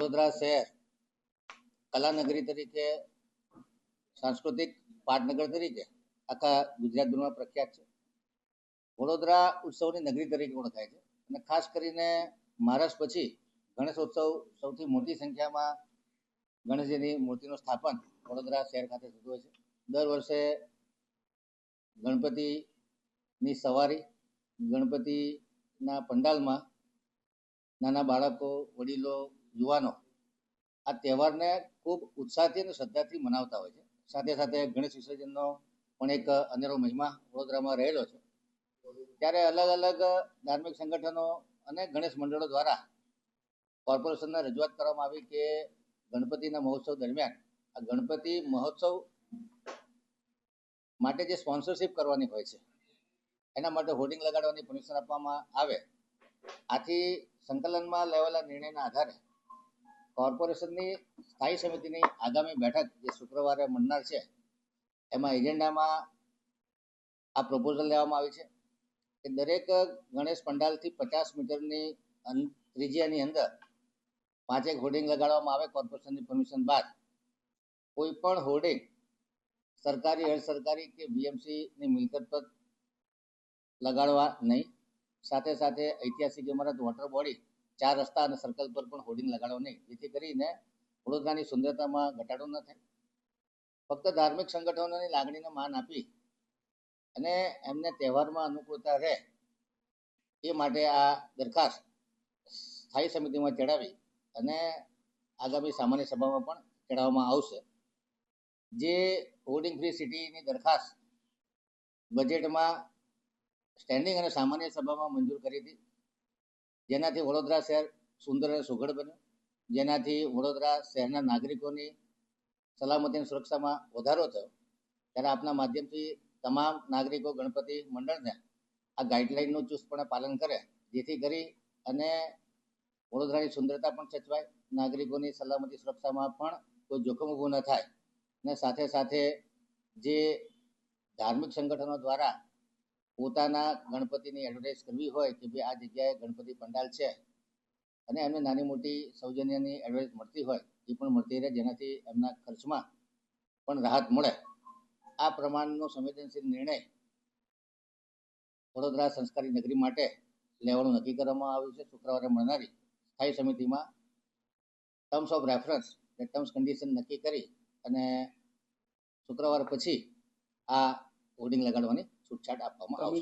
વડોદરા શહેર કલાનગરી તરીકે, સાંસ્કૃતિક પાટનગર તરીકે આખા ગુજરાતભરમાં પ્રખ્યાત છે. વડોદરા ઉત્સવની નગરી તરીકે ઓળખાય છે અને ખાસ કરીને મહારાષ્ટ્ર પછી ગણેશ ઉત્સવ સૌથી મોટી સંખ્યામાં ગણેશજીની મૂર્તિનું સ્થાપન વડોદરા શહેર ખાતે થતું હોય છે. દર વર્ષે ગણપતિની સવારી, ગણપતિના પંડાલમાં નાના બાળકો, વડીલો યુવાનો આ તહેવારને ખૂબ ઉત્સાહથી અને શ્રદ્ધાથી મનાવતા હોય છે. સાથે સાથે ગણેશ વિસર્જનનો પણ એક અનેરો મહિમા વડોદરામાં રહેલો છે. ત્યારે અલગ અલગ ધાર્મિક સંગઠનો અને ગણેશ મંડળો દ્વારા કોર્પોરેશનને રજૂઆત કરવામાં આવી કે ગણપતિના મહોત્સવ દરમિયાન આ ગણપતિ મહોત્સવ માટે જે સ્પોન્સરશિપ કરવાની હોય છે, એના માટે હોર્ડિંગ લગાડવાની પરમિશન આપવામાં આવે. આથી સંકલનમાં લેવાયેલા નિર્ણયના આધારે કોર્પોરેશનની સ્થાયી સમિતિની આગામી બેઠક જે શુક્રવારે મળનાર છે, એમાં એજન્ડામાં આ પ્રપોઝલ લેવામાં આવી છે કે દરેક ગણેશ પંડાલથી પચાસ મીટરની ત્રિજ્યાની અંદર પાંચેક હોર્ડિંગ લગાડવામાં આવે કોર્પોરેશનની પરમિશન બાદ. કોઈ પણ હોર્ડિંગ સરકારી અર્ધ સરકારી કે બીએમસીની મિલકત પર લગાડવા નહીં. સાથે સાથે ઐતિહાસિક ઇમારત વોટર બોડી ચાર રસ્તા અને સર્કલ પર પણ હોર્ડિંગ લગાડો નહીં. જેથી કરીને વડોદરાની સુંદરતામાં ઘટાડો ન થાય. ફક્ત ધાર્મિક સંગઠનોની લાગણીને માન આપી અને એમને તહેવારમાં અનુકૂળતા રહે એ માટે આ દરખાસ્ત સ્થાયી સમિતિમાં ચડાવી અને આગામી સામાન્ય સભામાં પણ ચડાવવામાં આવશે. જે હોર્ડિંગ ફ્રી સિટીની દરખાસ્ત બજેટમાં સ્ટેન્ડિંગ અને સામાન્ય સભામાં મંજૂર કરી હતી. જેનાથી વડોદરા શહેર સુંદર અને સુઘડ બન્યું. જેનાથી વડોદરા શહેરના નાગરિકોની સલામતી અને સુરક્ષામાં વધારો થયો. ત્યારે આપના માધ્યમથી તમામ નાગરિકો, ગણપતિ મંડળને આ ગાઈડલાઈનનું ચુસ્તપણે પાલન કરે, જેથી કરી અને વડોદરાની સુંદરતા પણ સચવાય, નાગરિકોની સલામતી સુરક્ષામાં પણ કોઈ જોખમ ઊભું ન થાય. અને સાથે સાથે જે ધાર્મિક સંગઠનો દ્વારા પોતાના ગણપતિની એડવર્ટાઇઝ કરવી હોય કે ભાઈ આ જગ્યાએ ગણપતિ પંડાલ છે, અને એમને નાની મોટી સૌજન્યની એડવર્ટાઇઝ મળતી હોય, એ પણ મળતી રહે, જેનાથી એમના ખર્ચમાં પણ રાહત મળે. આ પ્રમાણનો સંવેદનશીલ નિર્ણય વડોદરા સંસ્કારી નગરી માટે લેવાનું નક્કી કરવામાં આવ્યું છે. શુક્રવારે મળનારી સ્થાયી સમિતિમાં ટર્મ્સ ઓફ રેફરન્સ કે ટર્મ્સ કન્ડિશન નક્કી કરી અને શુક્રવાર પછી આ હોર્ડિંગ લગાડવાની should shut up. Come out.